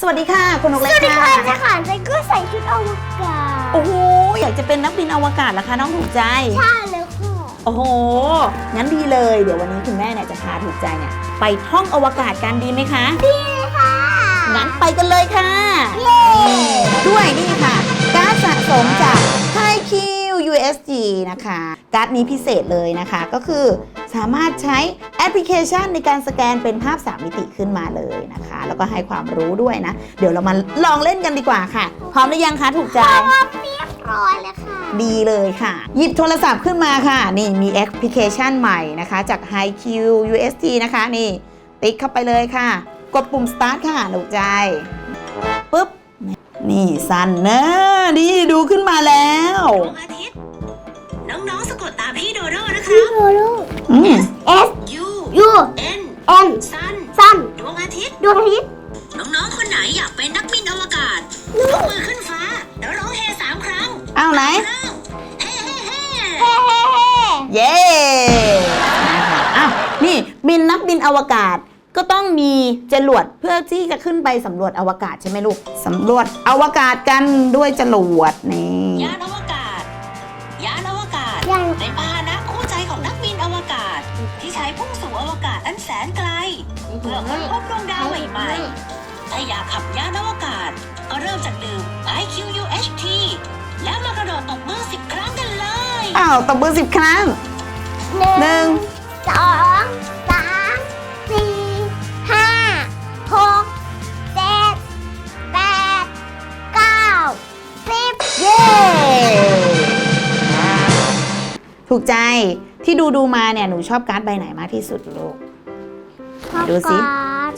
สวัสดีค่ะ คุณนกสเล็วักสดีค่ะค่ะจะค่ะฉันก็ใส่ชุดอวกาศโอ้โหอยากจะเป็นนักบินอวกาศเหรอคะน้องถูกใจ ใช่แล้วค่ะโอ้โห งั้นดีเลย เดี๋ยววันนี้คุณแม่เนี่ยจะพาถูกใจเนี่ย ไปท่องอวกาศกันดีไหมคะ ดีค่ะ งั้นไปกันเลยค่ะเย้ด้วยนี่ค่ะ การ์ดสะสมจาก HiQ USG นะคะ การ์ดนี้พิเศษเลยนะคะ ก็คือ สามารถใช้แอปพลิเคชันในการสแกนเป็นภาพ 3 มิติขึ้นมาเลยนะคะ แล้วก็ให้ความรู้ด้วยนะ เดี๋ยวเรามาลองเล่นกันดีกว่าค่ะ พร้อมหรือยังคะถูกใจเรียบร้อยแล้วค่ะ ดีเลยค่ะ หยิบโทรศัพท์ขึ้นมาค่ะ นี่มีแอปพลิเคชันใหม่นะคะ จาก HiQ UST นะคะ นี่ ติ๊กเข้าไปเลยค่ะ กดปุ่ม start ค่ะหนูใจปุ๊บ นี่สั้นนะนี่ดูขึ้นมาแล้ว ดวงอาทิตย์ น้องๆสะกดตามพี่โดโดนะพี่คะโดโดอืม S U U N N ซันซันดวงอาทิตย์ ดวงอาทิตย์ น้องๆ คนไหนอยากเป็นนักบินอวกาศยกมือขึ้นฟ้า แล้วร้องเฮสามครั้งอ้าวไหน เริ่มเฮ้เฮ้เฮ้เฮ้เฮ้เฮ้เย้นะคะอ้าวนี่บินนักบินอวกาศก็ต้องมีจรวดเพื่อที่จะขึ้นไปสำรวจอวกาศใช่ไหมลูกสำรวจอวกาศกันด้วยจรวดนี่ยานอวกาศ ยานอวกาศยังเป็นพาห พุ่งสู่อวกาศอันแสนไกล เพื่อค้นพบดวงดาวใหม่ๆถ้าอยากขับยานอวกาศ ก็เริ่มจากดื่ม IQUHT แล้วมากระโดดตบมือสิบครั้งกันเลยอ้าวตบมือสิบครั้งหนึ่งสองสามสี่ห้าหกเจ็ดแปดเก้าสิบเย้ ถูกใจ ที่ดูดูมาเนี่ยหนูชอบการ์ดใบไหนมากที่สุดลูกดูสิ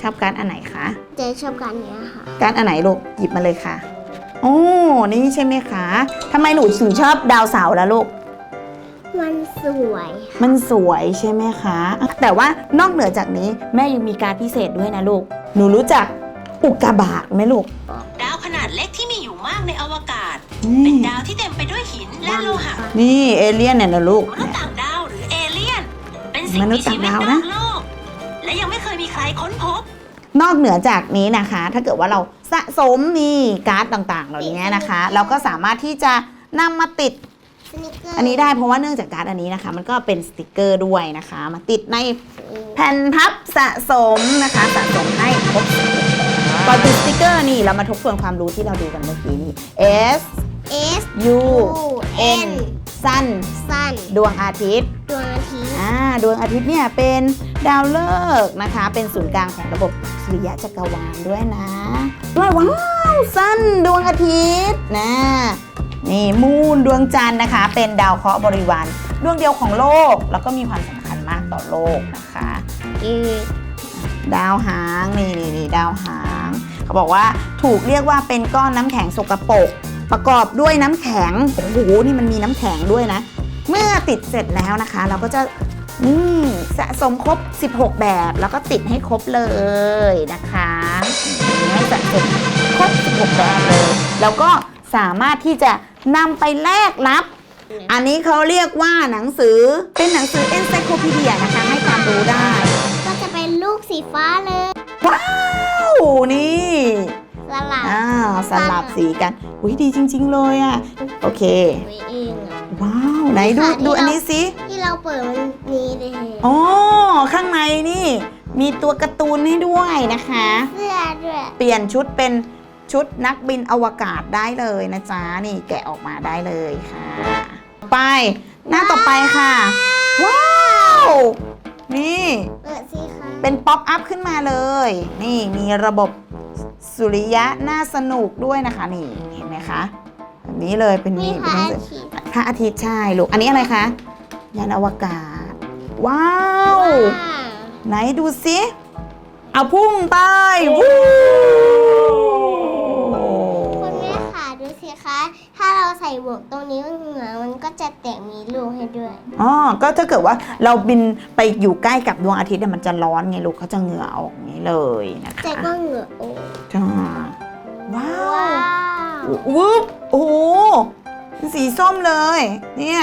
ชอบการ์ดอันไหนคะ เจ๊ชอบการเนี้ยค่ะ การ์ดอันไหนลูกหยิบมาเลยค่ะโอ้นี่ใช่ไหมคะทำไมหนูถึงชอบดาวเสาร์ล่ะลูก มันสวย มันสวยใช่ไหมคะ แต่ว่านอกเหนือจากนี้แม่ยังมีการดพิเศษด้วยนะลูก หนูรู้จักอุกกาบาตไหมลูก ดาวขนาดเล็กที่มีอยู่มากในอวกาศนี่เป็นดาวที่เต็มไปด้วยหินและโลหะ นี่เอเลี่ยนเนี่ยนะลูก มนุษย์ต่างดาว มนุษมีย์ต่าชีงวิตดาวนนะอกโลกและยังไม่เคยมีใครค้นพบ นอกเหนือจากนี้นะคะ ถ้าเกิดว่าเราสะสมนี่การ์ดต่างๆ เหล่านี้นะคะ เราก็สามารถที่จะนำมาติดสนิเกอร์อันนี้ได้เพราะว่าเนื่องจากการ์ดอันนี้นะคะ มันก็เป็นสติกเกอร์ด้วยนะคะ มาติดในแผ่นพับสะสมนะคะสะสมให้ครบก่อนติดสติกเกอร์นี่เรามาทบทวนความรู้ที่เราดูกันเมื่อกี้นี่ S เอส U N N Sun ซันดวงอาทิตย์ ดวงอาทิตย์อ่า ดวงอาทิตย์เนี่ยเป็นดาวฤกษ์นะคะ เป็นศูนย์กลางของระบบสุริยะจักรวาลด้วยนะ ด้วยว้าวสั้นดวงอาทิตย์นะนี่มูนดวงจันทร์นะคะ เป็นดาวเคราะห์บริวารดวงเดียวของโลก แล้วก็มีความสำคัญมากต่อโลกนะคะอีดาวหางนี่นี่นี่ดาวหาง เขาบอกว่าถูกเรียกว่าเป็นก้อนน้ำแข็งสกปรกประกอบด้วยน้ำแข็งโอ้โหนี่มันมีน้ำแข็งด้วยนะ เมื่อติดเสร็จแล้วนะคะ เราก็จะ นี่สะสมครบ 16 แบบแล้วก็ติดให้ครบเลยนะคะนี่ให้สะสมครบ 16 แบบเลย แล้วก็สามารถที่จะนำไปแลกรับ อันนี้เขาเรียกว่าหนังสือเป็นหนังสือ encyclopedia นะคะ ให้ความรู้ได้ ก็จะเป็นลูกสีฟ้าเลย ว้าว นี่สลับอ้าวสลับสีกันอุ้ยดีจริง ๆ เลยอะ โอเคไว้เองอะว้าวไหนดูค่ะที่ดูอันเรานี้สิที่เราเปิดมันมีเลยอ๋อข้างในนี่ มีตัวการ์ตูนให้ด้วยนะคะ เสื้อด้วย เปลี่ยนชุดเป็นชุดนักบินอวกาศได้เลยนะจ๊ะนี่แกะออกมาได้เลยค่ะไป หน้าต่อไปค่ะ ว้าว นี่ เปิดสิคะเป็นป๊อปอัพขึ้นมาเลย นี่มีระบบสุริยะน่าสนุกด้วยนะคะ นี่เห็นไหมคะแบบนี้เลยเป็นนี่นี่พระเป็นอาหนังสือทิตย์ พระอาทิตย์ใช่ลูก อันนี้อะไรคะ ยานอวกาศว้าวว้าว ไหนดูสิเอาพุ่งไปวู้คุณแม่ค่ะดูสิคะ ถ้าเราใส่หมวกตรงนี้เหงื่อมันก็จะแตกมีรูให้ด้วย อ๋อ ก็ถ้าเกิดว่าเราบินไปอยู่ใกล้กับดวงอาทิตย์เนี่ยมันจะร้อนไงลูกเขาจะเหงื่อออกอย่างนี้เลยนะคะแต่ก็เหงื่อโอ้จ้าว้าวว้าววูบโอ้โห เป็นสีส้มเลย เนี่ย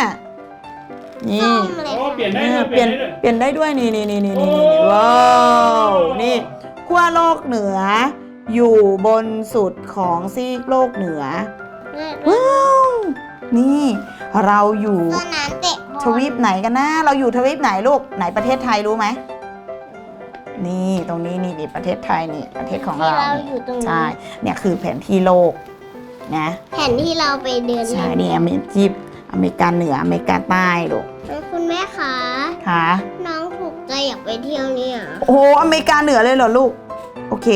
นี่ ส้มเลยโอ้ค่ะเปลี่ยนได้เอเลอยเปเปลี่ลี่ยยนนได้เลยเปลี่ยนได้ด้วยนี่นี่นี่นี่นี่โอ้นี่ว้าวนี่ขั้วโลกเหนือ อยู่บนสุดของซีกโลกเหนือแม่ว้าวนี่ เราอยู่สนามเตะบอลทวีปไหนกันนะ เราอยู่ทวีปไหนลูก ไหนประเทศไทยรู้ไหม นี่ตรงนี้นี่นี่ประเทศไทยนี่ประเทศของที่เราเรานี่อยู่ตรงใช่นี้เนี่ยคือแผนที่โลก นะแผ่นที่เราไปเดินใช่เล่นนี่อเมริกอเมริกาเหนืออเมริกาใต้ลูกคุณแม่คะค่ะน้องถูกใจอยากไปเที่ยวเนี่ยโอ้โหอเมริกาเหนือเลยเหรอลูก โอเค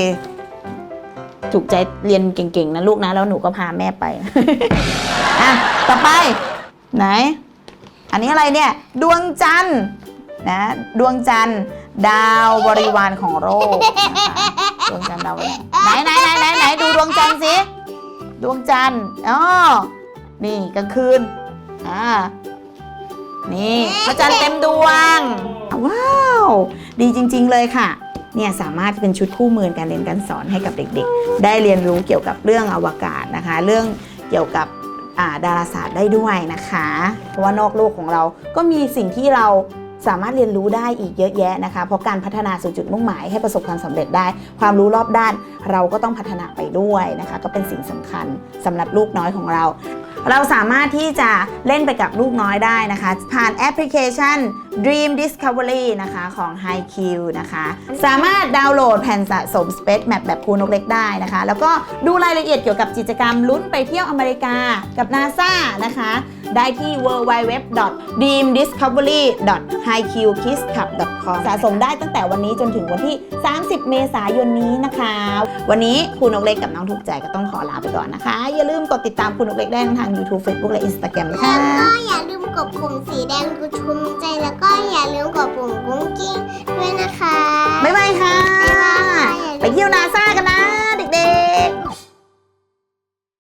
ถูกใจเรียนเก่งๆนะลูกนะ แล้วหนูก็พาแม่ไป อะ ต่อไป ไหน อันนี้อะไรเนี่ย ดวงจันทร์นะ ดวงจันทร์ดาวบริวารของโลกนะคะดวงจันทร์ดาวบริวารไหนไหนไหนไหนไหน ดวงจันทร์อ๋อนี่กลางคืนอ่านี่พระจันทร์เต็มดวงว้าว ดีจริง ๆ เลยค่ะ เนี่ยสามารถเป็นชุดคู่มือการเรียนการสอนให้กับเด็กๆ ได้เรียนรู้เกี่ยวกับเรื่องอวกาศนะคะ เรื่องเกี่ยวกับอ่าดาราศาสตร์ได้ด้วยนะคะ เพราะว่านอกโลกของเราก็มีสิ่งที่เรา สามารถเรียนรู้ได้อีกเยอะแยะนะคะ เพราะการพัฒนาสู่จุดมุ่งหมายให้ประสบความสำเร็จได้ ความรู้รอบด้านเราก็ต้องพัฒนาไปด้วยนะคะ ก็เป็นสิ่งสำคัญสำหรับลูกน้อยของเรา เราสามารถที่จะเล่นไปกับลูกน้อยได้นะคะ ผ่านแอปพลิเคชัน Dream Discovery นะคะของ HiQ นะคะ สามารถดาวน์โหลดแผ่นสะสม Space Map แบบครูนกเล็กได้นะคะ แล้วก็ดูรายละเอียดเกี่ยวกับกิจกรรมลุ้นไปเที่ยวอเมริกากับ NASA นะคะ ได้ที่ www.dreamdiscovery.hiqkidsclub.com สะสมได้ตั้งแต่วันนี้จนถึงวันที่ 30 เมษายนนี้นะคะ วันนี้ครูนกเล็กกับน้องถูกใจก็ต้องขอลาไปก่อนนะคะ อย่าลืมกดติดตามครูนกเล็กได้ทาง YouTube Facebook และ Instagram นะคะ ก็อย่าลืมกดปุ่มสีแดงกุชุมใจแล้วก็อย่าลืมกดปุ่มกุ้งกิ้งด้วยนะคะ บ๊ายบายค่ะบ๊ายบายไปเที่ยวนาซากันนะ